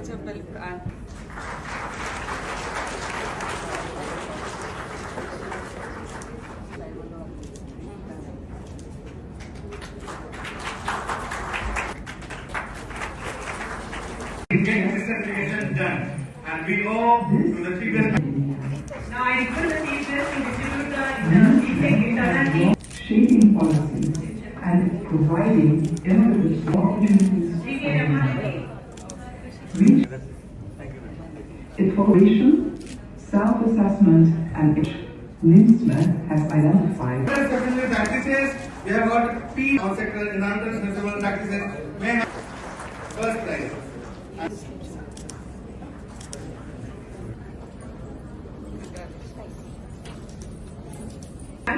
وجب القرآن Done. And we go to the. Now, I to. Shaping policies and providing innovative opportunities information, self-assessment and which NIMSMA has identified. Secondary practices, we have got P on sector non-transmissible practices, may have first prize.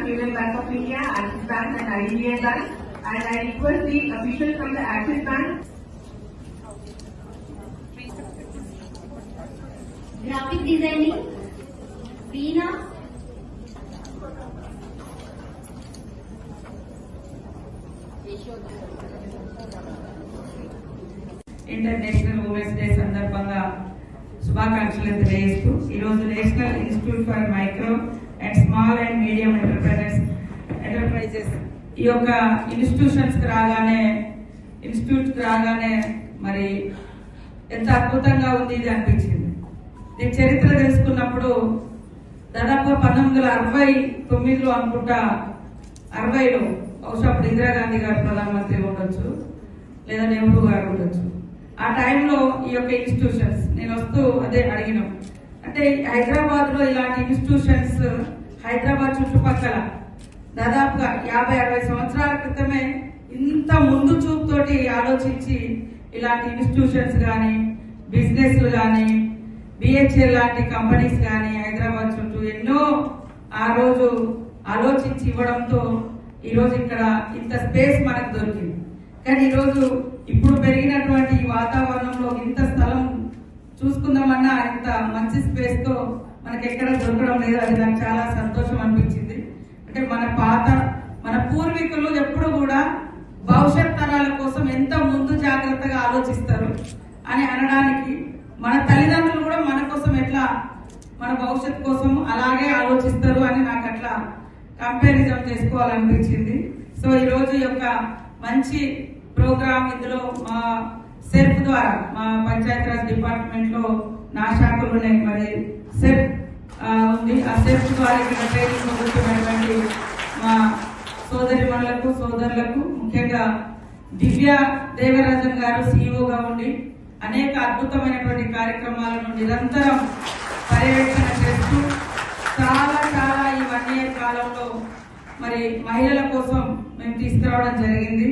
Union Bank of India, Axis Bank and IDBI Bank. And I request the officials from the Axis Bank graphic designing Veena international women's day సందర్భంగా శుభాకాంక్షలు తెలియజేస్తూ ఈరోజు national institute for micro and small and medium enterprises enterprises ఈ యొక్క ఇన్స్టిట్యూషన్స్కి రాగానే ఇన్స్టిట్యూట్కి రాగానే మరి ఎంత అద్భుతంగా ఉంది ఇది అనిపించింది. దీని చరిత్ర తెలుసుకున్నప్పుడు దాదాపు పంతొమ్మిది వందల అరవై తొమ్మిదిలో అనుకుంటా అరవైలో బహుశా అప్పుడు ఇందిరాగాంధీ గారు ప్రధానమంత్రి ఉండొచ్చు లేదా నెహ్రూ గారు ఉండొచ్చు. ఆ టైంలో ఈ యొక్క ఇన్స్టిట్యూషన్స్ నేను వస్తూ అదే అడిగినాం అంటే హైదరాబాద్లో ఇలాంటి ఇన్స్టిట్యూషన్స్ హైదరాబాద్ చుట్టుపక్కల దాదాపుగా యాభై అరవై సంవత్సరాల క్రితమే ఇంత ముందు చూపుతోటి ఆలోచించి ఇలాంటి ఇన్స్టిట్యూషన్స్ కానీ బిజినెస్లు కానీ బిహెచ్ఎల్ లాంటి కంపెనీస్ కానీ హైదరాబాద్ చుట్టూ ఎన్నో ఆ రోజు ఆలోచించి ఇవ్వడంతో ఈరోజు ఇక్కడ ఇంత స్పేస్ మనకు దొరికింది. కానీ ఈరోజు ఇప్పుడు పెరిగినటువంటి ఈ వాతావరణంలో ఇంత స్థలం చూసుకుందామన్నా ఇంత మంచి స్పేస్తో మనకి ఎక్కడ దొరకడం లేదు. అది నాకు చాలా సంతోషం అనిపించింది. అంటే మన పాత మన పూర్వీకులు ఎప్పుడు కూడా భవిష్యత్ తరాల కోసం ఎంత ముందు జాగ్రత్తగా ఆలోచిస్తారు అని అనడానికి మన తల్లిదండ్రులు కూడా మన కోసం ఎట్లా మన భవిష్యత్ కోసం అలాగే ఆలోచిస్తారు అని నాకు అట్లా కంపారిజం చేసుకోవాలనిపించింది. సో ఈ రోజు యొక్క మంచి ప్రోగ్రామ్ ఇందులో మా సెర్ఫ్ ద్వారా మా పంచాయతీరాజ్ డిపార్ట్మెంట్లో నా శాఖలు ఉన్నాయి మరి సెర్ఫ్ ఆ, ఉంది. ఆ సెర్ఫ్ ద్వారా ఇక్కడ ట్రైనింగ్ పొందుతున్నటువంటి మా సోదరి మనులకు సోదరులకు ముఖ్యంగా దివ్య దేవరాజన్ గారు సీఈఓగా ఉండి అనేక అద్భుతమైనటువంటి కార్యక్రమాలను నిరంతరం పర్యవేక్షణ చేస్తూ చాలా చాలా ఈ వన్ ఇయర్ కాలంలో మరి మహిళల కోసం మేము తీసుకురావడం జరిగింది.